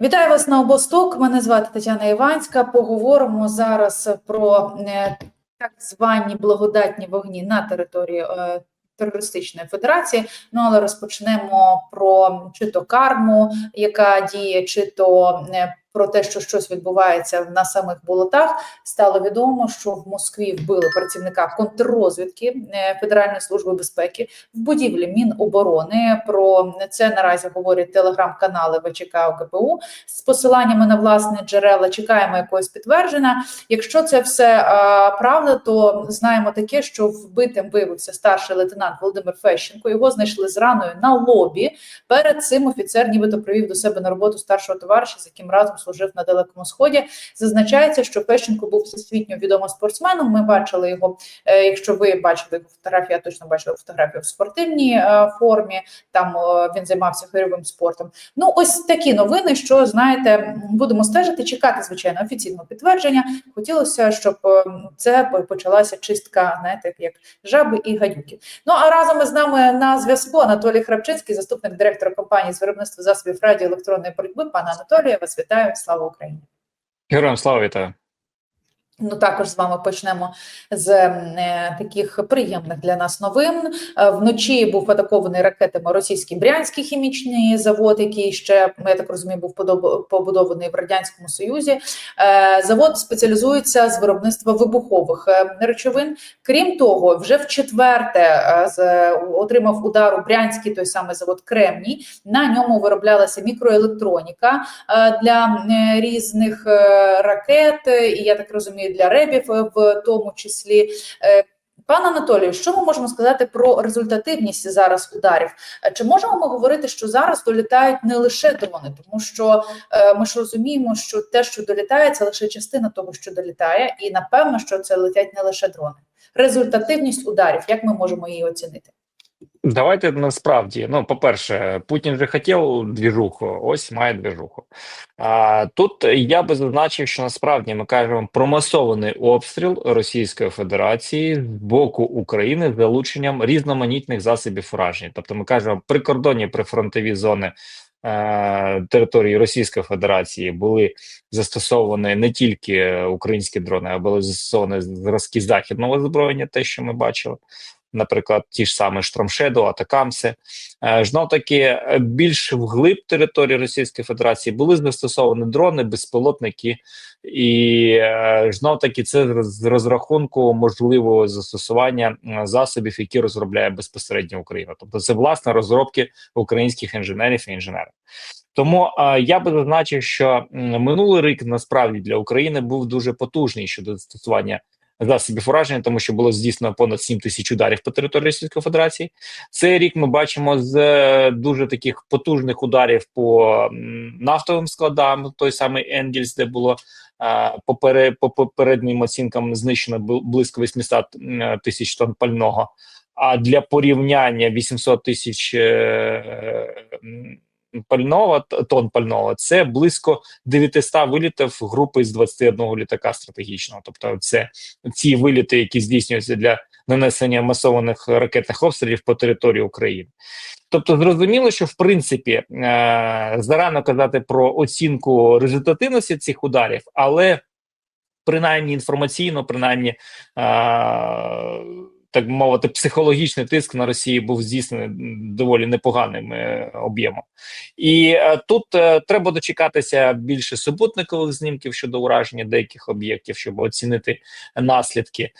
Вітаю вас на обосток. Мене звати Тетяна Іванська. Поговоримо зараз про е, так звані благодатні вогні на території е, терористичної федерації. Ну але розпочнемо про чи то карму, яка діє, чи то е, про те, що щось відбувається на самих болотах. Стало відомо, що в Москві вбили працівника контррозвідки е, Федеральної служби безпеки в будівлі Міноборони. Про це наразі говорять телеграм-канали ВЧК ОКПУ з посиланнями на власне джерела. Чекаємо якогось підтвердження. Якщо це все е, правда, то знаємо таке, що вбитим виявився старший лейтенант Володимир Фещенко. Його знайшли з раною на лобі. Перед цим офіцер нібито привів до себе на роботу старшого товариша, з яким разом служив на далекому сході. Зазначається, що Фещенко був всесвітньо відомим спортсменом. Ми бачили його. е, Якщо ви бачили його фотографію, я точно бачила фотографію в спортивній е, формі. Там е, він займався хирьовим спортом. Ну, ось такі новини, що знаєте, будемо стежити, чекати звичайно офіційного підтвердження. Хотілося, щоб це почалася чистка, знаєте, як жаби і гадюки. Ну а разом із нами на зв'язку Анатолій Храпчинський, заступник директора компанії з виробництва засобів радіоелектронної боротьби. Пане Анатолію, вас вітаю. Слава Україні! Героям слава вітаю. Ну, також з вами почнемо з е, таких приємних для нас новин. Е, вночі був атакований ракетами російський брянський хімічний завод, який ще я так розумію, був побудований в радянському союзі. Е, завод спеціалізується з виробництва вибухових е, речовин. Крім того, вже в четверте е, з отримав удар брянський той самий завод Кремній. На ньому вироблялася мікроелектроніка е, для е, різних е, ракет, е, і я так розумію, для ребів е, в тому числі. Е, Пане Анатолію, що ми можемо сказати про результативність зараз ударів? Е, Чи можемо ми говорити, що зараз долітають не лише дрони, тому що е, ми ж розуміємо, що те, що долітає, це лише частина того, що долітає, і напевно, що це летять не лише дрони. Результативність ударів, як ми можемо її оцінити? Давайте насправді. Ну, по-перше, Путін вже хотів двіжуху, ось має двіжуху. А тут я би зазначив, що насправді ми кажемо про масований обстріл Російської Федерації з боку України з залученням різноманітних засобів ураження. Тобто, ми кажемо, прикордонні прифронтові зони. е, Території Російської Федерації були застосовані не тільки українські дрони, а були застосовані зразки західного озброєння, те, що ми бачили наприклад, ті ж самі Штормшеду, Атакамси. Знов таки е, більш вглиб території Російської Федерації були застосовані дрони, безпілотники, і знов таки це з розрахунку можливого застосування засобів, які розробляє безпосередньо Україна. Тобто, це власне розробки українських інженерів і інженерів. Тому е, я би зазначив, що минулий рік насправді для України був дуже потужний щодо застосування засобів ураження, тому що було здійснено понад 7 тисяч ударів по території Російської Федерації. Цей рік ми бачимо з е, дуже таких потужних ударів по нафтовим складам, той самий Енгельс, де було е, по попереднім оцінкам знищено близько 800 тисяч тонн пального. А для порівняння 800 тисяч е, пального т- тонн пального це близько 900 вилітів групи з 21 літака стратегічного. Тобто, це ці виліти, які здійснюються для нанесення масованих ракетних обстрілів по території України. Тобто, зрозуміло, що в принципі е, зарано казати про оцінку результативності цих ударів, але принаймні інформаційно, принаймні. Так мовити, психологічний тиск на Росію був здійснений доволі непоганим е, об'ємом. І е, тут е, треба дочекатися більше супутникових знімків щодо ураження деяких об'єктів, щоб оцінити наслідки.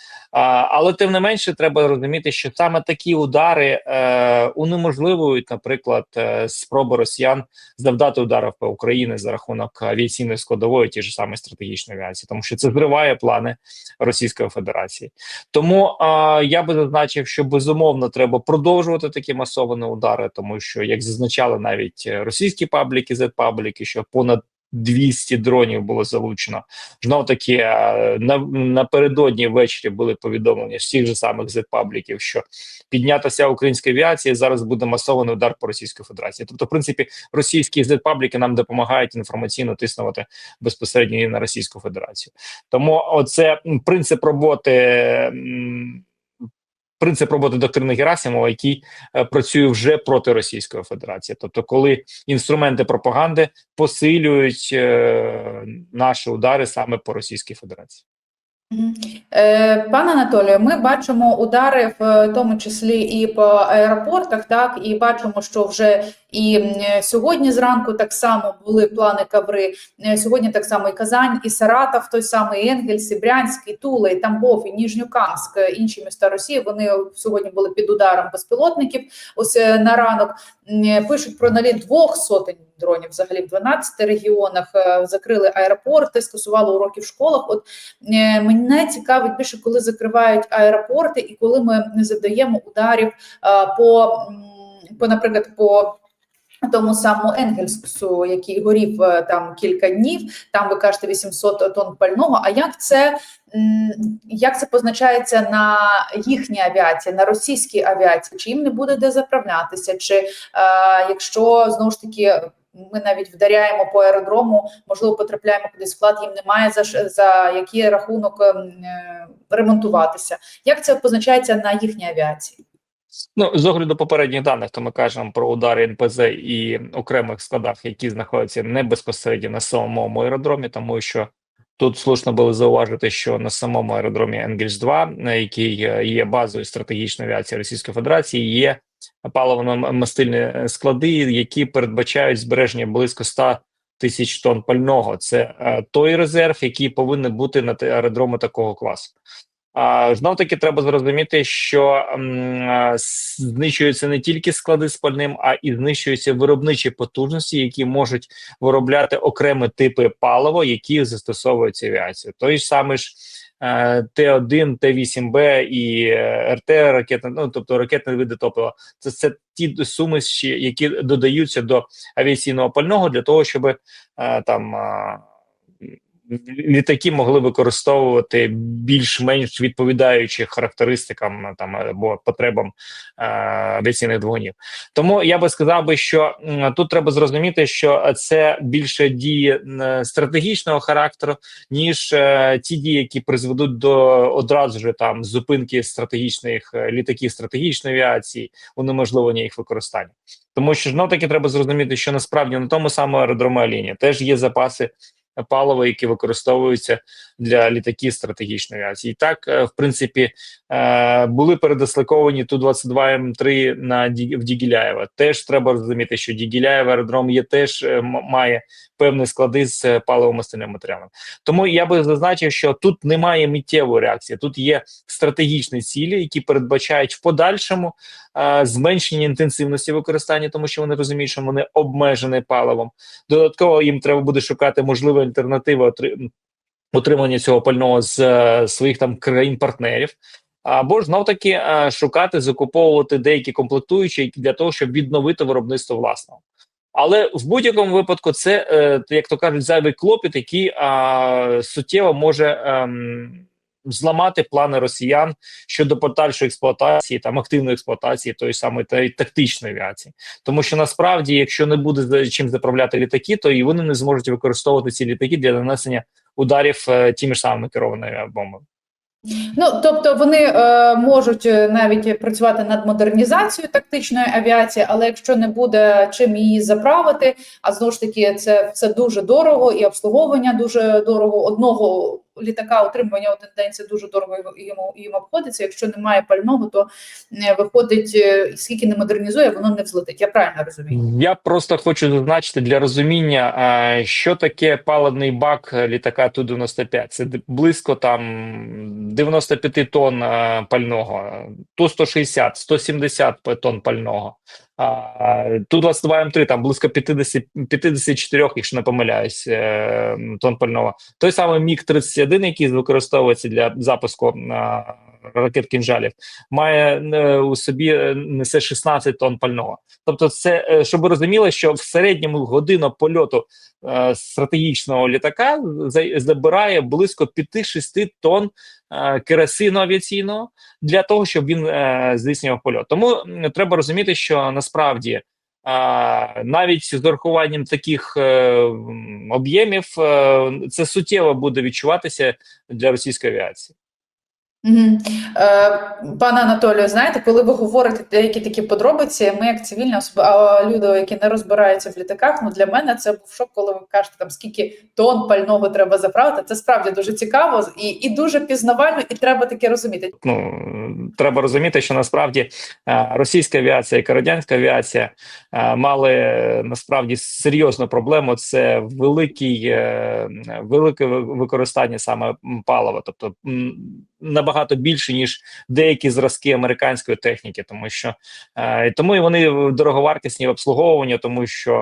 Але тим не менше, треба розуміти, що саме такі удари е, унеможливують, наприклад, спроби росіян завдати ударів по Україні за рахунок авіаційної складової, ті ж самої стратегічної авіації, тому що це зриває плани Російської Федерації. Тому я би зазначив, що безумовно треба продовжувати такі масовані удари, тому що як зазначали навіть е, російські пабліки, Z-пабліки, що понад 200 дронів було залучено. Знов таки е, на, напередодні ввечері були повідомлення всіх же самих Z-пабліків, що піднятася українська авіація. Зараз буде масований удар по Російській Федерації. Тобто, в принципі, російські Z-пабліки нам допомагають інформаційно тиснувати безпосередньо і на Російську Федерацію. Тому оце принцип роботи. Принцип роботи доктрини Герасимова, який е, працює вже проти Російської Федерації. Тобто, коли інструменти пропаганди посилюють е, наші удари саме по Російській Федерації. Е, Пане Анатолію, ми бачимо удари в тому числі і по аеропортах, так і бачимо, що вже і сьогодні зранку так само були плани Каври. Е, Сьогодні так само і Казань, і Саратов, той самий і Енгельс, і Брянськ, і Тула, і Тамбов, і Ніжньокамськ, е, інші міста Росії. Вони сьогодні були під ударом безпілотників. Ось на ранок пишуть про наліт двох сотень дронів. Взагалі в 12 регіонах е, закрили аеропорти, скасували уроки в школах. От Е, Мене цікавить більше, коли закривають аеропорти, і коли ми не завдаємо ударів по, по, наприклад, по тому самому Енгельсу, який горів е, там кілька днів. Там ви кажете 800 тонн пального. А як це як це позначається на їхній авіації, на російській авіації? Чи їм не буде де заправлятися? Чи е, якщо знову ж таки ми навіть вдаряємо по аеродрому, можливо, потрапляємо кудись в склад, їм немає за за який рахунок ем, е, ремонтуватися. Як це позначається на їхній авіації? Ну, з огляду попередніх даних, то ми кажемо про удари НПЗ і окремих складах, які знаходяться не безпосередньо на самому аеродромі, тому що тут слушно було зауважити, що на самому аеродромі Енгельс 2 який е, є базою стратегічної авіації Російської Федерації, є паливно-мастильні склади, які передбачають збереження близько 100 тисяч тонн пального. Це е, той резерв, який повинен бути на аеродроми такого класу. Знов таки треба зрозуміти, що знищуються не тільки склади з пальним, а і знищуються виробничі потужності, які можуть виробляти окремі типи палива, які застосовуються авіацію. Той ж самий ж е, Т1, Т8Б і е, РТ ракети, ну тобто ракетні види топлива. Це, це ті суміші, які додаються до авіаційного пального для того, щоб е, там. Літаки могли використовувати більш-менш відповідаючи характеристикам там або потребам е, авіаційних двигунів. Тому я би сказав би, що тут треба зрозуміти, що це більше дії стратегічного характеру, ніж е, ті дії, які призведуть до одразу ж там зупинки стратегічних е, літаків стратегічної авіації, унеможливлення їх використання. Тому що знов таки треба зрозуміти, що насправді на тому самому аеродромі Аліні теж є запаси палива, які використовуються для літаків стратегічної авіації. Так, е, в принципі, е, були передислоковані ту 22 М3 на Ді- в Дігіляєва. Теж треба розуміти, що Дігіляєв аеродром є теж е, має певні склади з е, паливо-мастильним матеріалом. Тому я би зазначив, що тут немає миттєвої реакції, тут є стратегічні цілі, які передбачають в подальшому зменшення інтенсивності використання, тому що вони розуміють, що вони обмежені паливом. Додатково їм треба буде шукати можливі альтернативи отри- отримання цього пального з е, своїх там країн-партнерів. Або ж знов таки е, шукати, закуповувати деякі комплектуючі для того, щоб відновити виробництво власного. Але в будь-якому випадку це, е, як то кажуть, зайвий клопіт, який е, суттєво може ем, зламати плани росіян щодо подальшої експлуатації, там активної експлуатації тої самої та тактичної авіації. Тому що насправді, якщо не буде чим заправляти літаки, то і вони не зможуть використовувати ці літаки для нанесення ударів е, тими ж самими керованими бомбами. Ну тобто вони е, можуть е, навіть працювати над модернізацією тактичної авіації, але якщо не буде чим її заправити, а знову ж таки, це все дуже дорого, і обслуговування дуже дорого. Одного літака утримування день це дуже дорого йому їм обходиться. Якщо немає пального, то е, виходить, е, скільки не модернізує, воно не взлетить. Я правильно розумію? Я просто хочу зазначити для розуміння, е, що таке паливний бак літака Ту-95. Це близько там 95 тонн е, пального, Ту-160, 170 п- тонн пального. А, Ту-22 М3 там близько 50, 54, якщо не помиляюсь, тон тонн пального. Той самий Міг-31, який використовується для запуску ракет кінжалів, має е, у собі е, несе 16 тонн пального. Тобто, це е, щоб ви розуміли, що в середньому година польоту стратегічного літака забирає близько 5-6 тонн керосину авіаційного для того, щоб він здійснював польот. Тому треба розуміти, що насправді. Навіть з урахуванням таких об'ємів це суттєво буде відчуватися для російської авіації. Мгм. Е, Пане Анатолію, знаєте, коли ви говорите деякі такі подробиці, ми як цивільні особи, а люди, які не розбираються в літаках, ну для мене це був шок, коли ви кажете там скільки тонн пального треба заправити. Це справді дуже цікаво і, і дуже пізнавально, і треба таке розуміти. ну треба розуміти, що насправді е, російська авіація, і радянська авіація, е, мали е, насправді серйозну проблему. Це великий велике ви- використання саме палива, тобто набагато більше ніж деякі зразки американської техніки, тому що е, тому і вони дороговартісні в обслуговуванні, тому що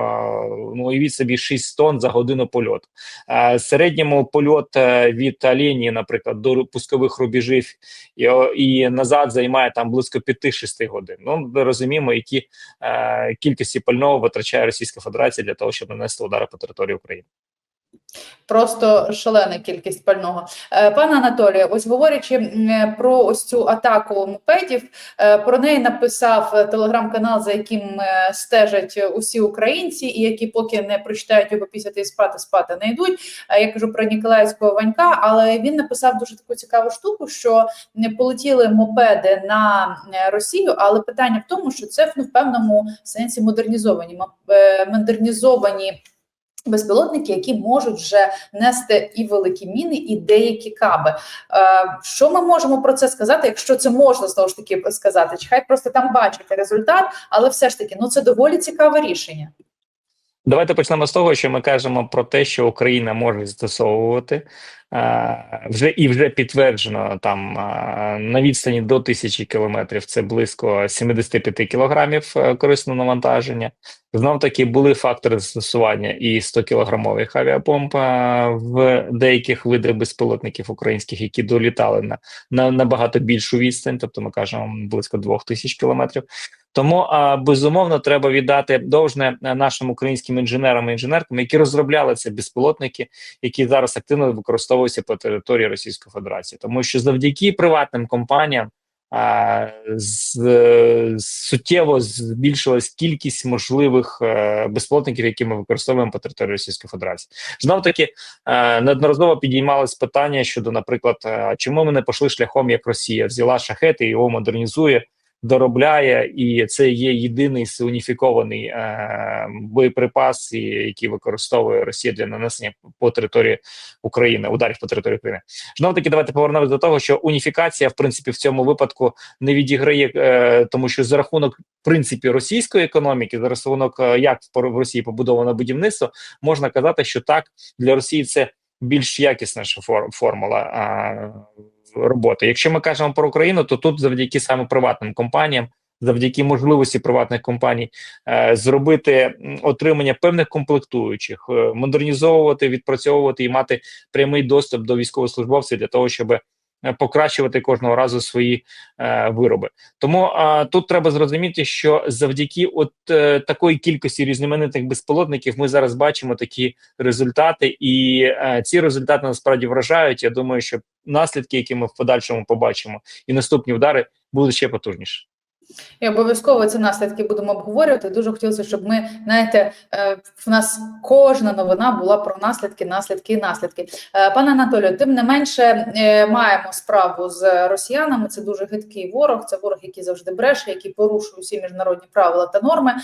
ну уявіть собі 6 тонн за годину польоту. Е, середньому польот е, від Алінії, наприклад, до пускових рубежів і, і назад займає там близько 5-6 годин. Ну ми розуміємо, які е, кількості пального витрачає Російська Федерація для того, щоб нанести удари по території України. Просто шалена кількість пального. Е, Пане Анатолію, ось говорячи про ось цю атаку мопедів, е, про неї написав е, телеграм-канал, за яким стежать усі українці, і які поки не прочитають його після і спати, спати не йдуть. Я кажу про Ніколаївського Ванька, але він написав дуже таку цікаву штуку, що не полетіли мопеди на Росію, але питання в тому, що це ну, в певному сенсі модернізовані модернізовані безпілотники, які можуть вже нести і великі міни, і деякі каби. Е, що ми можемо про це сказати, якщо це можна знову ж таки сказати? Чи хай просто там бачите результат, але все ж таки, ну це доволі цікаве рішення. Давайте почнемо з того, що ми кажемо про те, що Україна може застосовувати вже і вже підтверджено там на відстані до тисячі кілометрів. Це близько 75 кілограмів е, корисного навантаження. Знов таки були фактори застосування і 100 кілограмових авіабомб е, в деяких видах безпілотників українських, які долітали на, на набагато більшу відстань, тобто ми кажемо близько 2000 кілометрів. Тому безумовно треба віддати довжне е, нашим українським інженерам і інженеркам, які розробляли ці безпілотники, які зараз активно використовуються по території Російської Федерації, тому що завдяки приватним компаніям а, з, суттєво збільшилась кількість можливих е, безпілотників, які ми використовуємо по території Російської Федерації. Знов таки е, неодноразово підіймалось питання щодо, наприклад, е, чому ми не пішли шляхом, як Росія взяла шахети і його модернізує доробляє, і це є єдиний уніфікований е, боєприпас, який використовує Росія для нанесення по території України, ударів по території України. Знову таки, давайте повернемось до того, що уніфікація, в принципі, в цьому випадку не відіграє, е, тому що за рахунок в принципі російської економіки, за рахунок е, як в Росії побудовано будівництво, можна казати, що так для Росії це більш якісніша фор- формула роботи. Якщо ми кажемо про Україну, то тут завдяки саме приватним компаніям, завдяки можливості приватних компаній е, зробити отримання певних комплектуючих, е, модернізовувати, відпрацьовувати і мати прямий доступ до військовослужбовців для того, щоб покращувати кожного разу свої е, вироби. Тому е, тут треба зрозуміти, що завдяки от е, такої кількості різноманітних безпілотників ми зараз бачимо такі результати, і е, ці результати насправді вражають. Я думаю, що наслідки, які ми в подальшому побачимо, і наступні удари будуть ще потужніші. І обов'язково ці наслідки будемо обговорювати. Дуже хотілося, щоб ми знаєте, е, в нас кожна новина була про наслідки, наслідки і наслідки. Е, Пане Анатолію, тим не менше е, маємо справу з росіянами. Це дуже гидкий ворог. Це ворог, який завжди бреше, який порушує всі міжнародні правила та норми,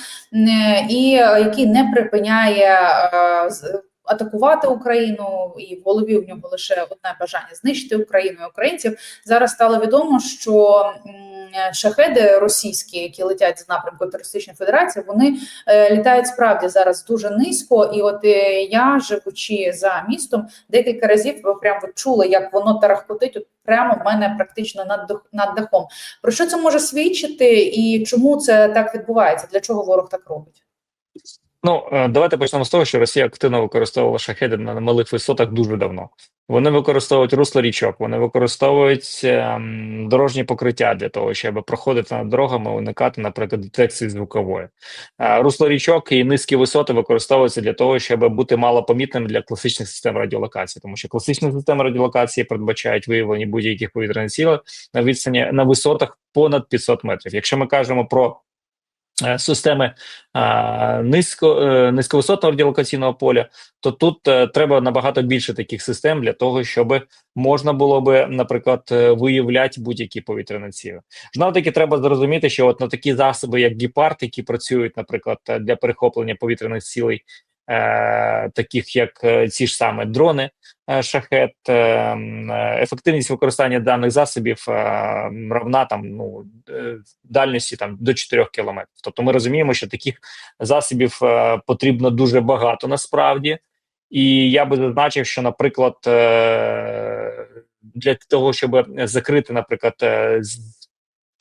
і який не припиняє. Атакувати Україну і в голові в нього лише одне бажання знищити Україну і українців. Зараз стало відомо, що шахеди російські, які летять з напрямку терористичної федерації, вони е, літають справді зараз дуже низько. І от е, я, живучи за містом, декілька разів прям чула, як воно тарахкотить от прямо в мене практично над над дахом. Про що це може свідчити, і чому це так відбувається? Для чого ворог так робить? Ну е, давайте почнемо з того, що Росія активно використовувала шахеди на малих висотах дуже давно. Вони використовують русло річок, вони використовують ем, дорожні покриття для того, щоб проходити над дорогами, уникати, наприклад, детекції звукової. Е, русло річок і низькі висоти використовуються для того, щоб бути малопомітним для класичних систем радіолокації, тому що класичні системи радіолокації передбачають виявлення будь-яких повітряних сил на відстані на висотах понад 500 метрів. Якщо ми кажемо про системи е, низько, е, низьковисотного радіолокаційного поля, то тут е, треба набагато більше таких систем для того, щоб можна було би, наприклад, виявляти будь-які повітряні цілі. Знову таки треба зрозуміти, що от на такі засоби, як гепард, які працюють, наприклад, для перехоплення повітряних цілей, таких як ці ж саме дрони, шахет, е, е, ефективність використання даних засобів е, равна там ну е, дальності там до 4 кілометрів. Тобто ми розуміємо, що таких засобів е, потрібно дуже багато насправді. І я би зазначив, що, наприклад, е, для того, щоб закрити, наприклад, е,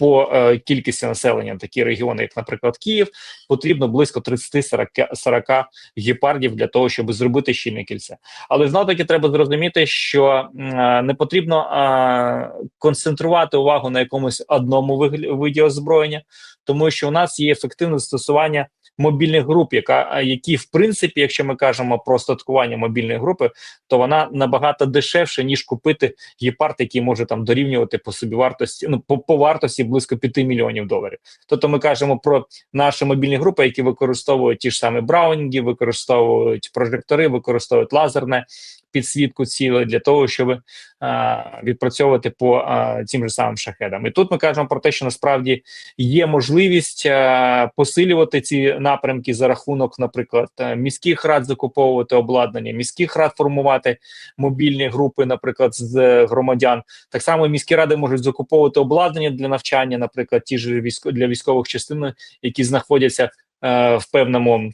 по е, кількості населення такі регіони, як, наприклад, Київ, потрібно близько 30-40 гепардів для того, щоб зробити щільне кільце. Але знов таки треба зрозуміти, що е, не потрібно е, концентрувати увагу на якомусь одному виді озброєння, тому що у нас є ефективне застосування мобільних груп, яка які, в принципі, якщо ми кажемо про статкування мобільної групи, то вона набагато дешевше ніж купити гепард, який може там дорівнювати по собі вартості, ну по, по вартості близько 5 мільйонів доларів. Тобто ми кажемо про наші мобільні групи, які використовують ті ж самі браунінги, використовують прожектори, використовують лазерне підсвітку цілей для того, щоб а, відпрацьовувати по цим же самим шахедам. І тут ми кажемо про те, що насправді є можливість а, посилювати ці напрямки за рахунок, наприклад, е, міських рад закуповувати обладнання, міських рад формувати мобільні групи, наприклад, з е, громадян. Так само міські ради можуть закуповувати обладнання для навчання, наприклад, ті ж військо для військових частин, які знаходяться е, в певному.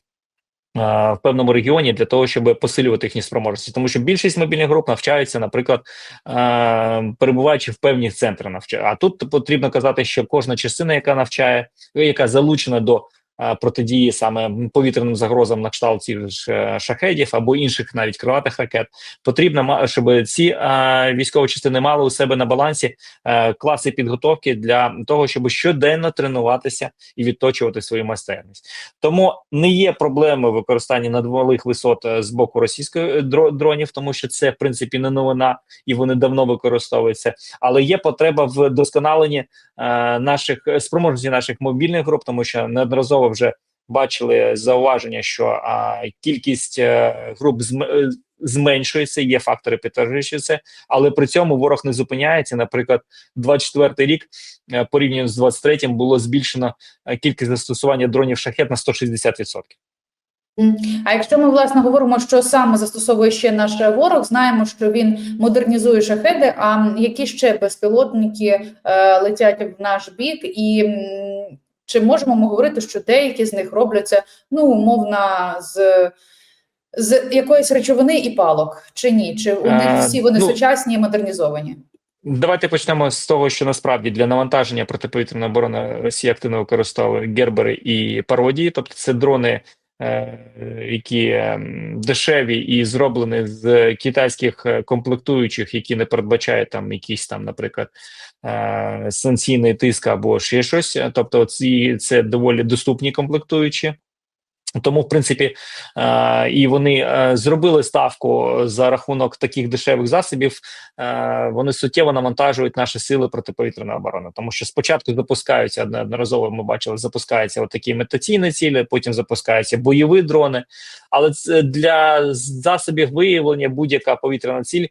Е, В певному регіоні для того, щоб посилювати їхні спроможності, тому що більшість мобільних груп навчаються, наприклад, е, перебуваючи в певних центрах навчання. А тут потрібно казати, що кожна частина, яка навчає, яка залучена до протидії саме повітряним загрозам на кшталт цих е, шахедів або інших навіть крилатих ракет, потрібно щоб ці е, військові частини мали у себе на балансі е, класи підготовки для того, щоб щоденно тренуватися і відточувати свою майстерність. Тому не є проблеми використання надвалих висот з боку російської дро- дронів, тому що це в принципі не новина, і вони давно використовуються. Але є потреба в досконаленні наших спроможності наших мобільних груп, тому що неодноразово вже бачили зауваження, що а, кількість е, груп зм- е, зменшується. Є фактори підтверджуючи це, але при цьому ворог не зупиняється. Наприклад, 24-й рік е, порівняно з 23-м було збільшено кількість застосування дронів шахет на 160%. М. А якщо ми власне говоримо, що саме застосовує ще наш ворог, знаємо, що він модернізує шахеди. А які ще безпілотники е, летять в наш бік, і чи можемо ми говорити, що деякі з них робляться ну умовно з, з якоїсь речовини і палок, чи ні? Чи у них Е, всі вони ну, сучасні і модернізовані? Давайте почнемо з того, що насправді для навантаження протиповітряної оборони Росія активно використовує гербери і пародії, тобто це дрони, які ем, дешеві і зроблені з китайських е, комплектуючих, які не передбачають там якийсь там, наприклад, е, санкційний тиск або ще щось. Тобто, ці це доволі доступні комплектуючі. Тому, в принципі, е, і вони е, зробили ставку за рахунок таких дешевих засобів. Е, вони суттєво навантажують наші сили протиповітряної оборони, тому що спочатку запускаються неодноразово. Ми бачили, запускаються отакі імітаційні цілі, потім запускаються бойові дрони. Але це для засобів виявлення будь-яка повітряна ціль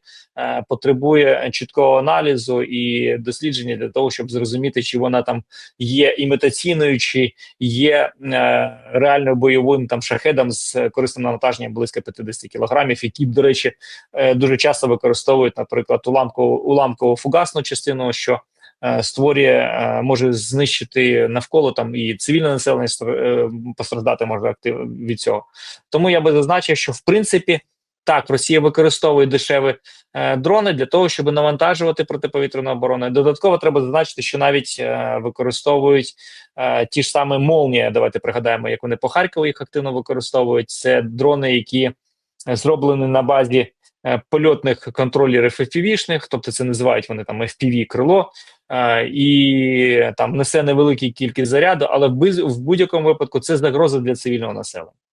потребує чіткого аналізу і дослідження для того, щоб зрозуміти, чи вона там є імітаційною, чи є е, реальною бойовим там шахедам з корисним навантаженням близько 50 кілограмів, які, до речі, е, дуже часто використовують, наприклад, уламкову уламкову фугасну частину, що е, створює, е, може знищити навколо там і цивільне населення стр- е, постраждати може актив від цього. Тому я би зазначив, що в принципі. Так, Росія використовує дешеві е, дрони для того, щоб навантажувати протиповітряну оборону. Додатково треба зазначити, що навіть е, використовують е, ті ж самі молнії. Давайте пригадаємо, як вони по Харкову їх активно використовують. Це дрони, які зроблені на базі е, польотних контролерів FPV-шних, тобто це називають вони там FPV крило, е, і там несе невелику кількість заряду, але в будь-якому випадку це загроза для цивільного населення.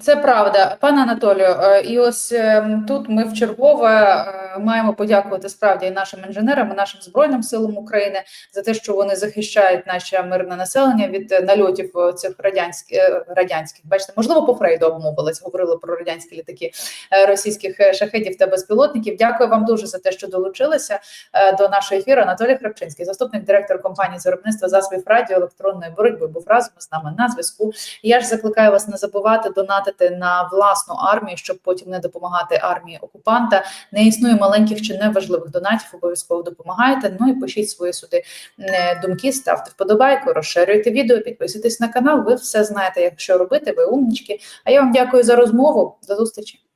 Це правда, пане Анатолію. е, І ось е, тут ми вчергове е, маємо подякувати справді і нашим інженерам, і нашим збройним силам України за те, що вони захищають наше мирне населення від нальотів цих радянських радянських. Бачите, можливо, по Фрейду обмовилась, говорили про радянські літаки російських шахедів та безпілотників. Дякую вам дуже за те, що долучилися до нашого ефіру. Анатолій Храпчинський, заступник директора компанії з виробництва засобів радіоелектронної боротьби, був разом з нами на зв'язку. Я ж закликаю вас не забувати донатити на власну армію, щоб потім не допомагати армії окупанта. Не існує маленьких чи неважливих донатів. Обов'язково допомагайте. Ну і пишіть свої сюди е, думки, ставте вподобайку, розширюйте відео, підписуйтесь на канал. Ви все знаєте, як що робити. Ви умнічки. А я вам дякую за розмову. До зустрічі.